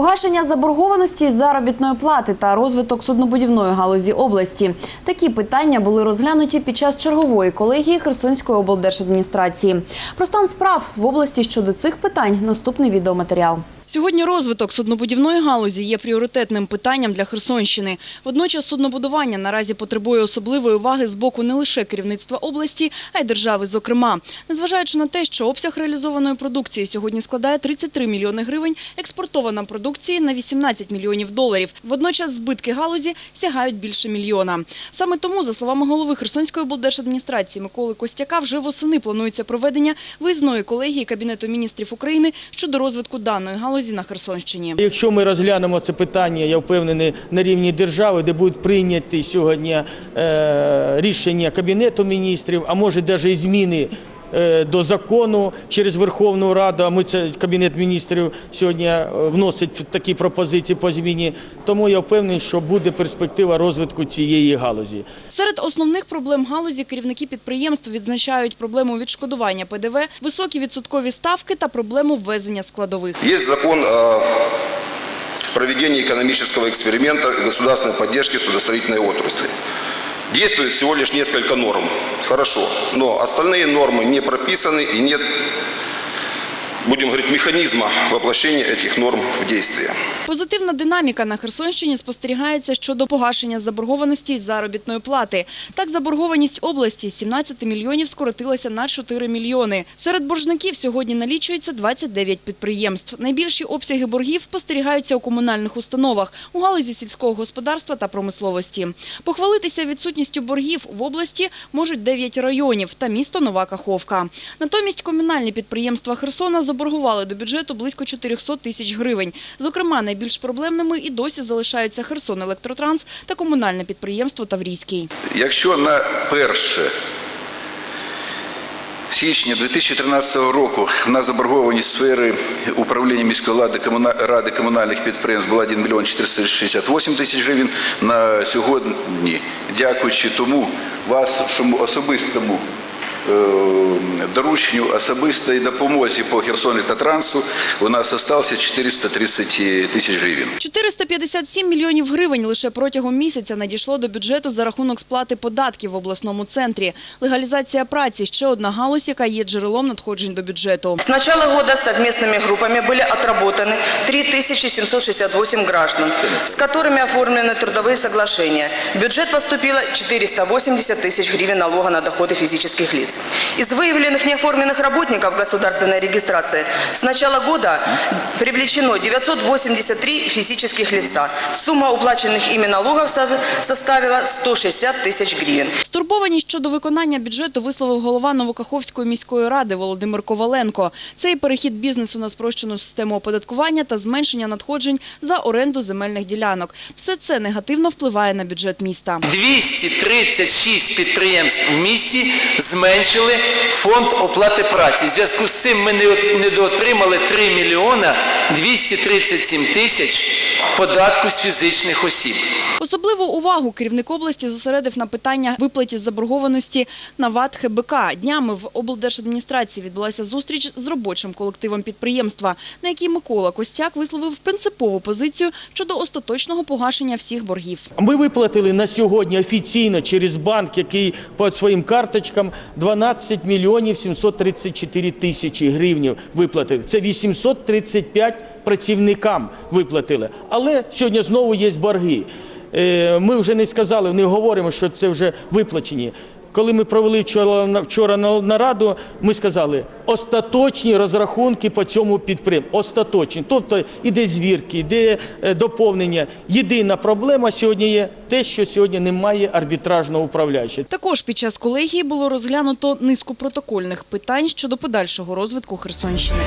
Погашення заборгованості заробітної плати та розвиток суднобудівної галузі області. Такі питання були розглянуті під час чергової колегії Херсонської облдержадміністрації. Про стан справ в області щодо цих питань наступний відеоматеріал. Сьогодні розвиток суднобудівної галузі є пріоритетним питанням для Херсонщини. Водночас суднобудування наразі потребує особливої уваги з боку не лише керівництва області, а й держави зокрема. Незважаючи на те, що обсяг реалізованої продукції сьогодні складає 33 мільйони гривень, експортована продукції на 18 мільйонів доларів. Водночас збитки галузі сягають більше мільйона. Саме тому, за словами голови Херсонської облдержадміністрації Миколи Костяка, вже восени планується проведення виїзної колегії Кабінету міністрів України щодо розвитку даної галузі на Херсонщині. Якщо ми розглянемо це питання, я впевнений, на рівні держави, де будуть прийняті сьогодні е, рішення Кабінету міністрів, а може навіть і зміни до закону через Верховну Раду, а ми це Кабінет міністрів сьогодні е, вносить такі пропозиції по зміні, тому я впевнений, що буде перспектива розвитку цієї галузі. Серед основних проблем галузі керівники підприємств відзначають проблему відшкодування ПДВ, високі відсоткові ставки та проблему ввезення складових. Есть закон о проведении экономического эксперимента и государственной поддержки судостроительной отрасли. Действует всего лишь несколько норм. Хорошо. Но остальные нормы не прописаны и нет, будем говорить, механизма воплощения этих норм в действие. Позитивна динаміка на Херсонщині спостерігається щодо погашення заборгованості із заробітної плати. Так, заборгованість області з 17 мільйонів скоротилася на 4 мільйони. Серед боржників сьогодні налічується 29 підприємств. Найбільші обсяги боргів спостерігаються у комунальних установах, у галузі сільського господарства та промисловості. Похвалитися відсутністю боргів в області можуть 9 районів та місто Нова Каховка. Натомість комунальні підприємства Херсона заборгували до бюджету близько 400 тисяч гривень. Зокрема, найбільш проблемними і досі залишаються Херсон Електротранс та комунальне підприємство Таврійський. Якщо на перше січня 2013 року в нас заборгованість сфери управління міської влади ради комунальних підприємств була 1 мільйон 468 тисяч гривень, на сьогодні, дякуючи тому вашому особистому дорученню особистої допомозі по Херсону та трансу у нас залишилося 430 тисяч гривень. 457 мільйонів гривень лише протягом місяця надійшло до бюджету за рахунок сплати податків в обласному центрі. Легалізація праці – ще одна галузь, яка є джерелом надходжень до бюджету. С начала года совместными группами были отработаны 3768 граждан, с которыми оформлены трудовые соглашения. В бюджет поступило 480 тысяч гривен налога на доходы физических лиц. Из выявленных неоформленных работников государственной регистрации с начала года привлечено 983 физических лица. Сумма уплаченных ими налогов со- составила 160 тысяч гривен. Стурбованість щодо виконання бюджету висловив голова Новокаховської міської ради Володимир Коваленко. Це і перехід бізнесу на спрощену систему оподаткування та зменшення надходжень за оренду земельних ділянок. Все це негативно впливає на бюджет міста. 236 підприємств в місті зменшили фонд оплати праці. В зв'язку з цим ми не от- недоотримали 3 мільйона 237 тисяч податку з фізичних осіб. Особливу увагу керівник області зосередив на питання виплаті заборгованості на ВАТ ХБК. Днями в облдержадміністрації відбулася зустріч з робочим колективом підприємства, на якій Микола Костяк висловив принципову позицію щодо остаточного погашення всіх боргів. Ми виплатили на сьогодні офіційно через банк, який по своїм карточкам 12 мільйонів 734 тисячі гривень виплатили. Це 835 працівникам виплатили. Але сьогодні знову є борги. Е, Ми вже не сказали, не говоримо, що це вже виплачені. Коли ми провели вчора, вчора на- нараду, ми сказали, остаточні розрахунки по цьому підприємству. Остаточні. Тобто іде звірки, іде е, доповнення. Єдина проблема сьогодні є те, що сьогодні немає арбітражного управляючого. Також під час колегії було розглянуто низку протокольних питань щодо подальшого розвитку Херсонщини.